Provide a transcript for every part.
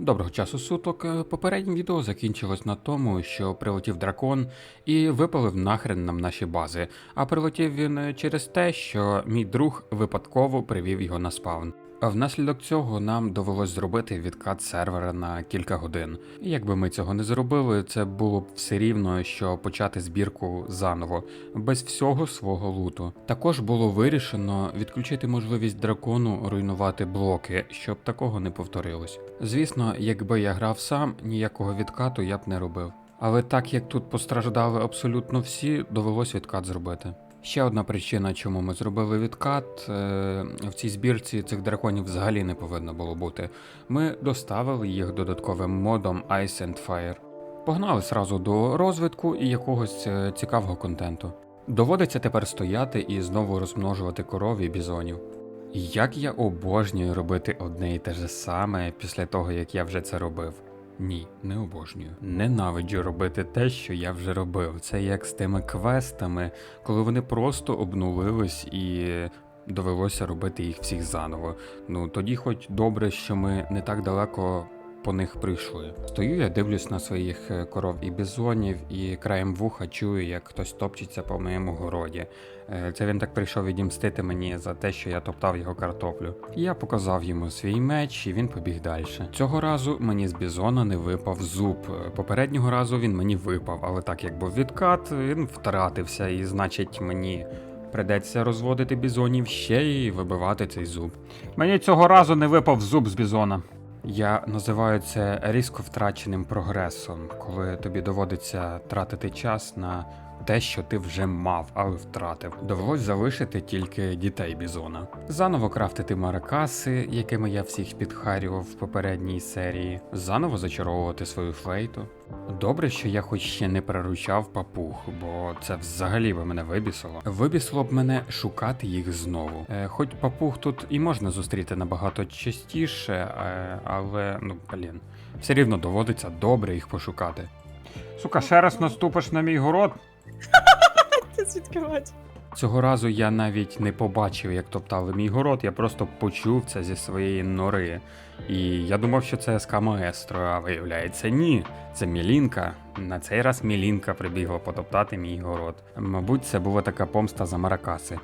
Доброго часу суток. Е, Попереднє відео закінчилось на тому, що прилетів дракон і випалив нахрен нам наші бази. А прилетів він е, через те, що мій друг випадково привів його на спавн. Внаслідок цього нам довелось зробити відкат сервера на кілька годин. Якби ми цього не зробили, це було б все рівно, що почати збірку заново, без всього свого луту. Також було вирішено відключити можливість дракону руйнувати блоки, щоб такого не повторилось. Звісно, якби я грав сам, ніякого відкату я б не робив. Але так як тут постраждали абсолютно всі, довелось відкат зробити. Ще одна причина, чому ми зробили відкат, е, в цій збірці цих драконів взагалі не повинно було бути. Ми доставили їх додатковим модом Ice and Fire. Погнали сразу до розвитку і якогось е, цікавого контенту. Доводиться тепер стояти і знову розмножувати коров і бізонів. Як я обожнюю робити одне і те ж саме після того, як я вже це робив. Ні, не обожнюю. Ненавиджу робити те, що я вже робив. Це як з тими квестами, коли вони просто обнулились і довелося робити їх всіх заново. Ну тоді, хоч добре, що ми не так далеко по них прийшли. Стою, я дивлюсь на своїх е, коров і бізонів, і краєм вуха чую, як хтось топчеться по моєму городі. Е, Це він так прийшов відімстити мені за те, що я топтав його картоплю. Я показав йому свій меч, і він побіг далі. Цього разу мені з бізона не випав зуб. Е, Попереднього разу він мені випав, але так як був відкат, він втратився, і значить мені. Придеться розводити бізонів ще і вибивати цей зуб. Мені цього разу не випав зуб з бізона. Я називаю це різко втраченим прогресом, коли тобі доводиться тратити час на те, що ти вже мав, але втратив. Довелось залишити тільки дітей бізона. Заново крафтити маракаси, якими я всіх підхарював в попередній серії, заново зачаровувати свою флейту. Добре, що я хоч ще не приручав папуг, бо це взагалі би мене вибісило. Вибісило б мене шукати їх знову. Е, хоч папуг тут і можна зустріти набагато частіше, е, але ну блін, все рівно доводиться добре їх пошукати. Сука, ще раз наступиш на мій город. Це звідки? Цього разу я навіть не побачив, як топтали мій город, я просто почув це зі своєї нори. І я думав, що це СК Маестро, а виявляється, ні. Це Мілінка. На цей раз Мілінка прибігла потоптати мій город. Мабуть, це була така помста за маракаси.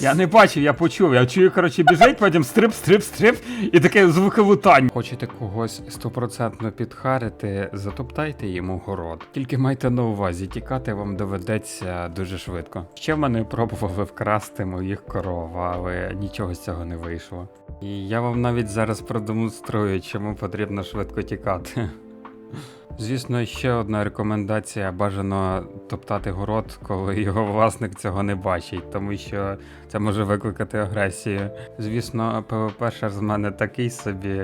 Я не бачив, я почув. Я чую, коротше, біжить, потім стрип, стрип, стрип, і таке звуки лутань. Хочете когось стопроцентно підхарити, затоптайте йому город. Тільки майте на увазі, тікати вам доведеться дуже швидко. Ще в мене пробували вкрасти моїх коров, але нічого з цього не вийшло. І я вам навіть зараз продемонструю, чому потрібно швидко тікати. Звісно, ще одна рекомендація: бажано топтати город, коли його власник цього не бачить, тому що це може викликати агресію. Звісно, ПВП шар з мене такий собі,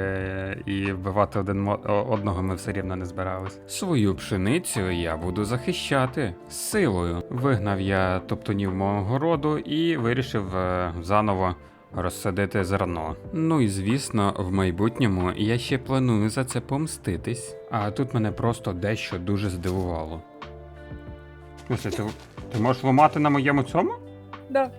і вбивати один одного ми все рівно не збирались. Свою пшеницю я буду захищати силою. Вигнав я топтунів мого городу і вирішив е, заново розсадити зерно. Ну і звісно, в майбутньому я ще планую за це помститись. А тут мене просто дещо дуже здивувало. Мислі, ти, ти можеш ламати на моєму цьому? Да,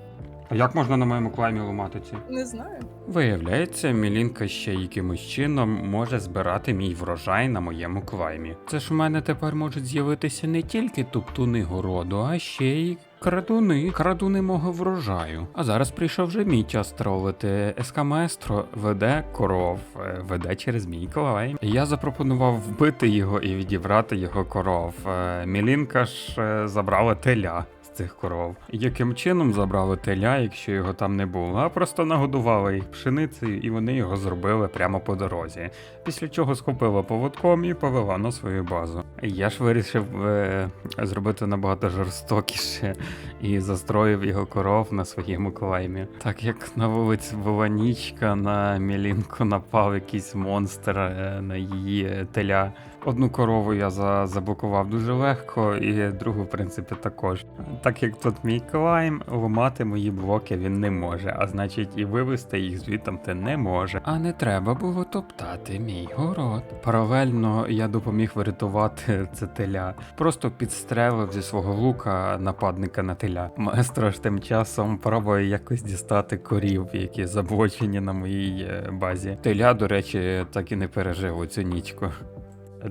А як можна на моєму клаймі ламати ці? не знаю. Виявляється, Мілінка ще якимось чином може збирати мій врожай на моєму клаймі. Це ж у мене тепер можуть з'явитися не тільки туптуни городу, а ще й крадуни, крадуни мого врожаю. А зараз прийшов вже мій час тролити. СК Маестро веде коров, е, веде через мій клайм. Я запропонував вбити його і відібрати його коров. Е, Мілінка ж е, забрала теля цих коров. Яким чином забрали теля, якщо його там не було, а просто нагодували їх пшеницею, і вони його зробили прямо по дорозі. Після чого схопила поводком і повела на свою базу. Я ж вирішив е, зробити набагато жорстокіше і застроїв його коров на своєму клаймі. Так як на вулиці була нічка, на мілінку напав якийсь монстр е, на її е, теля. Одну корову я за- заблокував дуже легко, і другу, в принципі, також. Так як тут мій клайм, ламати мої блоки він не може, а значить і вивести їх звідти не може. А не треба було топтати мій город. Паралельно я допоміг врятувати це, теля. Просто підстрелив зі свого лука нападника на теля. Маестро ж тим часом пробує якось дістати корів, які заблочені на моїй е, базі. Теля, до речі, так і не пережив цю нічку.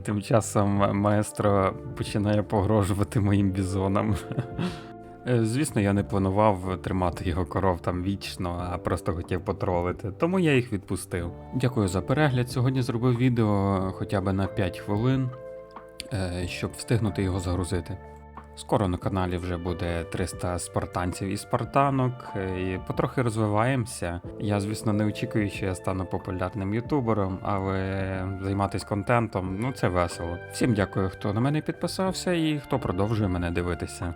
Тим часом маестро починає погрожувати моїм бізонам. Е, Звісно, я не планував тримати його коров там вічно, а просто хотів потролити, тому я їх відпустив. Дякую за перегляд. Сьогодні зробив відео хоча б на 5 хвилин, щоб встигнути його загрузити. Скоро на каналі вже буде 300 спартанців і спартанок, е, і потрохи розвиваємося. Я, звісно, не очікую, що я стану популярним ютубером, але займатися контентом ну це весело. Всім дякую, хто на мене підписався і хто продовжує мене дивитися.